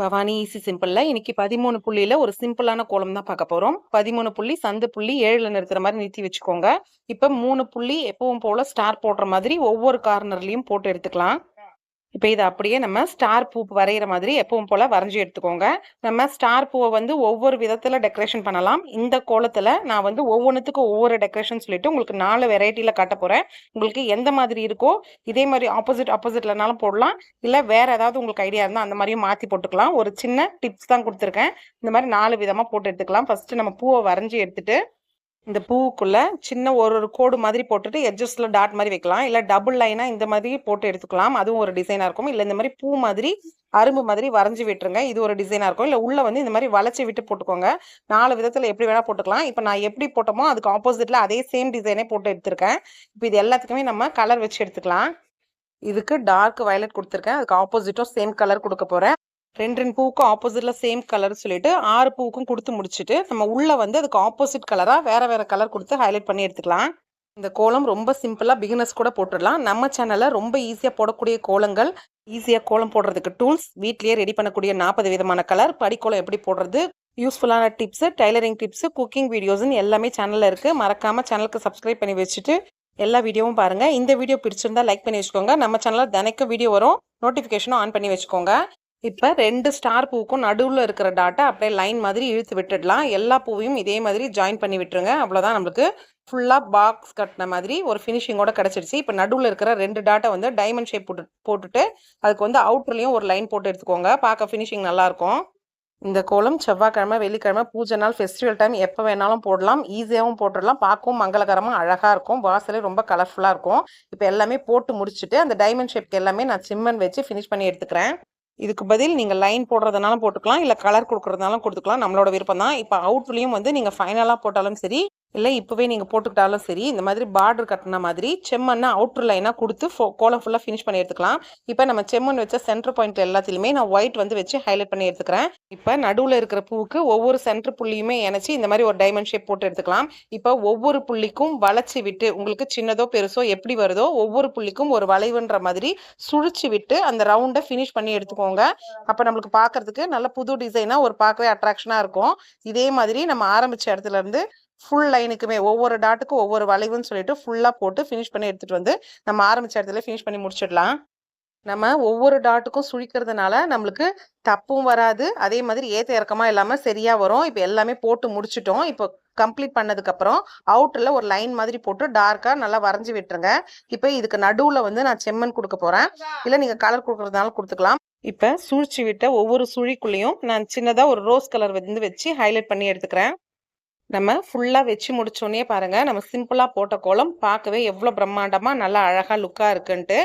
Bhavani easy சிம்பிளில் இன்னைக்கு பதிமூணு புள்ளியில் ஒரு சிம்பிளான கோலம் தான் பார்க்க போகிறோம் பதிமூணு புள்ளி சந்து புள்ளி ஏழில் நிறுத்துற மாதிரி நிறுத்தி வச்சுக்கோங்க. இப்போ மூணு புள்ளி எப்பவும் போல் ஸ்டார் போடுற மாதிரி ஒவ்வொரு கார்னர்லையும் போட்டு எடுத்துக்கலாம். இப்போ இதை அப்படியே நம்ம ஸ்டார் பூ வரைகிற மாதிரி எப்பவும் போல் வரைஞ்சி எடுத்துக்கோங்க. நம்ம ஸ்டார் பூவை வந்து ஒவ்வொரு விதத்தில் டெக்கரேஷன் பண்ணலாம். இந்த கோலத்தில் நான் வந்து ஒவ்வொன்றுத்துக்கும் ஒவ்வொரு டெக்கரேஷன் சொல்லிட்டு உங்களுக்கு நாலு வெரைட்டியில் காட்ட போகிறேன் உங்களுக்கு எந்த மாதிரி இருக்கோ இதே மாதிரி ஆப்போசிட் ஆப்போசிட்லனாலும் போடலாம். இல்லை வேறு ஏதாவது உங்களுக்கு ஐடியா இருந்தால் அந்த மாதிரியும் மாற்றி போட்டுக்கலாம். ஒரு சின்ன டிப்ஸ் தான் கொடுத்துருக்கேன். இந்த மாதிரி நாலு விதமாக போட்டு எடுத்துக்கலாம். ஃபஸ்ட்டு நம்ம பூவை வரைஞ்சி எடுத்துகிட்டு இந்த பூவுக்குள்ள சின்ன ஒரு ஒரு கோடு மாதிரி போட்டுட்டு எட்ஜஸ்ட்ல டாட் மாதிரி வைக்கலாம். இல்ல டபுள் லைனா இந்த மாதிரி போட்டு எடுத்துக்கலாம். அதுவும் ஒரு டிசைனா இருக்கும். இல்ல இந்த மாதிரி பூ மாதிரி அரும்பு மாதிரி வரைஞ்சி விட்டுருங்க. இது ஒரு டிசைனா இருக்கும். இல்ல உள்ள வந்து இந்த மாதிரி வளைச்சி விட்டு போட்டுக்கோங்க. நாலு விதத்துல எப்படி வேணா போட்டுக்கலாம். இப்ப நான் எப்படி போட்டோமோ அதுக்கு ஆப்போசிட்ல அதே சேம் டிசைனே போட்டு எடுத்திருக்கேன். இப்போ இது எல்லாத்துக்குமே நம்ம கலர் வச்சு எடுத்துக்கலாம். இதுக்கு டார்க் வயலட் கொடுத்துருக்கேன். அதுக்கு ஆப்போசிட்டும் சேம் கலர் கொடுக்க போறேன். ரெண்டு ரெண்டு பூக்கும் ஆப்போசிட்ல சேம் கலர் சொல்லிட்டு ஆறு பூக்கும் கொடுத்து முடிச்சுட்டு நம்ம உள்ள வந்து அதுக்கு ஆப்போசிட் கலரா வேற வேற கலர் கொடுத்து ஹைலைட் பண்ணி எடுத்துக்கலாம். இந்த கோலம் ரொம்ப சிம்பிளா பிகினர்ஸ் கூட போட்டுடலாம். நம்ம சேனல்ல ரொம்ப ஈஸியா போடக்கூடிய கோலங்கள் ஈஸியா கோலம் போடுறதுக்கு டூல்ஸ் வீட்லயே ரெடி பண்ணக்கூடிய நாற்பது விதமான கலர் படிக்கோலம் எப்படி போடுறது யூஸ்ஃபுல்லான டிப்ஸ் டைலரிங் டிப்ஸ் குக்கிங் வீடியோஸ்னு எல்லாமே சேனல்ல இருக்கு. மறக்காம சேனலுக்கு சப்ஸ்கிரைப் பண்ணி வச்சுட்டு எல்லா வீடியோவும் பாருங்க. இந்த வீடியோ பிடிச்சிருந்தா லைக் பண்ணி வச்சுக்கோங்க. நம்ம சேனல்ல தினைக்கும் வீடியோ வரும். நோட்டிஃபிகேஷனும் ஆன் பண்ணி வச்சுக்கோங்க. இப்போ ரெண்டு ஸ்டார் பூவுக்கும் நடுவில் இருக்கிற டாட்டை அப்படியே லைன் மாதிரி இழுத்து விட்டுடலாம். எல்லா பூவையும் இதே மாதிரி ஜாயின் பண்ணி விட்டுருங்க. அவ்வளோதான் நம்மளுக்கு ஃபுல்லாக பாக்ஸ் கட்டின மாதிரி ஒரு ஃபினிஷிங்கோட கிடச்சிருச்சு. இப்போ நடுவில் இருக்கிற ரெண்டு டாட்டை வந்து டைமண்ட் ஷேப் போட்டு போட்டுட்டு அதுக்கு வந்து அவுட்டர்லேயும் ஒரு லைன் போட்டு எடுத்துக்கோங்க. பார்க்க ஃபினிஷிங் நல்லாயிருக்கும் இந்த கோலம் செவ்வாய்க்கிழமை வெள்ளிக்கிழமை பூஜை நாள் ஃபெஸ்டிவல் டைம் எப்போ வேணாலும் போடலாம். ஈஸியாகவும் போட்டுடலாம். பார்க்கவும் மங்களகரமாக அழகாக இருக்கும். வாசலே ரொம்ப கலர்ஃபுல்லாக இருக்கும். இப்போ எல்லாமே போட்டு முடிச்சுட்டு அந்த டைமண்ட் ஷேப்க்கு எல்லாமே நான் சிம்மன் வச்சு ஃபினிஷ் பண்ணி எடுத்துக்கிறேன். இதுக்கு பதில் நீங்கள் லைன் போடுறதுனாலும் போட்டுக்கலாம் இல்லை கலர் கொடுக்குறதுனாலும் கொடுத்துக்கலாம். நம்மளோட விருப்பம் தான் இப்போ அவுட்லேயும் வந்து நீங்கள் ஃபைனலாக போட்டாலும் சரி இல்லை இப்போவே நீங்கள் போட்டுக்கிட்டாலும் சரி இந்த மாதிரி பார்டர் கட்டின மாதிரி செம்மண்ணை அவுட்ரு லைனாக கொடுத்து ஃபோ கோலம் ஃபுல்லாக ஃபினிஷ் பண்ணி எடுத்துக்கலாம். இப்போ நம்ம செம்மண் வச்ச சென்டர் பாயிண்ட் எல்லாத்துலேயுமே நான் ஒயிட் வந்து வச்சு ஹைலைட் பண்ணி எடுத்துக்கிறேன். இப்போ நடுவில் இருக்கிற பூவுக்கு ஒவ்வொரு சென்டர் புள்ளியுமே இணைச்சி இந்த மாதிரி ஒரு டைமண்ட் ஷேப் போட்டு எடுத்துக்கலாம். இப்போ ஒவ்வொரு புள்ளிக்கும் வளைச்சி விட்டு உங்களுக்கு சின்னதோ பெருசோ எப்படி வருதோ ஒவ்வொரு புள்ளிக்கும் ஒரு வளைவுன்ற மாதிரி சுழிச்சு விட்டு அந்த ரவுண்டை ஃபினிஷ் பண்ணி எடுத்துக்கோங்க. அப்போ நம்மளுக்கு பார்க்கறதுக்கு நல்ல புது டிசைனாக ஒரு பார்க்கவே அட்ராக்ஷனாக இருக்கும். இதே மாதிரி நம்ம ஆரம்பித்த இடத்துல இருந்து ஃபுல் லைனுக்குமே ஒவ்வொரு டாட்டுக்கும் ஒவ்வொரு வளைவுன்னு சொல்லிட்டு ஃபுல்லாக போட்டு ஃபினிஷ் பண்ணி எடுத்துகிட்டு வந்து நம்ம ஆரம்பித்த இடத்துல ஃபினிஷ் பண்ணி முடிச்சிடலாம். நம்ம ஒவ்வொரு டாட்டுக்கும் சுழிக்கிறதுனால நம்மளுக்கு தப்பும் வராது. அதே மாதிரி ஏற்ற இறக்கமாக இல்லாமல் சரியாக வரும். இப்போ எல்லாமே போட்டு முடிச்சிட்டோம். இப்போ கம்ப்ளீட் பண்ணதுக்கப்புறம் அவுட்டரில் ஒரு லைன் மாதிரி போட்டு டார்க்காக நல்லா வரைஞ்சி விட்டுருங்க. இப்போ இதுக்கு நடுவில் வந்து நான் செம்மண் கொடுக்க போகிறேன் இல்லை நீங்கள் கலர் கொடுக்குறதுனால கொடுத்துக்கலாம். இப்போ சுழிச்சு விட்ட ஒவ்வொரு சுழிக்குள்ளேயும் நான் சின்னதாக ஒரு ரோஸ் கலர் வந்து வச்சு ஹைலைட் பண்ணி எடுத்துக்கிறேன். நம்ம ஃபுல்லாக வச்சு முடிச்சோடனே பாருங்கள் நம்ம சிம்பிளாக போட்ட கோலம் பார்க்கவே எவ்வளோ பிரம்மாண்டமாக நல்லா அழகாக லுக்காக இருக்குன்ட்டு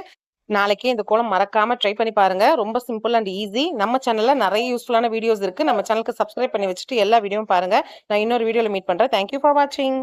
நாளைக்கே இந்த கோலம் மறக்காம ட்ரை பண்ணி பாருங்க. ரொம்ப சிம்பிள் அண்ட் ஈஸி நம்ம சேனலில் நிறைய யூஸ்ஃபுல்லான வீடியோஸ் இருக்கு. நம்ம சேனலுக்கு சப்ஸ்கிரைப் பண்ணி வச்சுட்டு எல்லா வீடியோவும் பாருங்க. நான் இன்னொரு வீடியோவில் மீட் பண்ணுறேன் தேங்க்யூ ஃபார் வாட்சிங்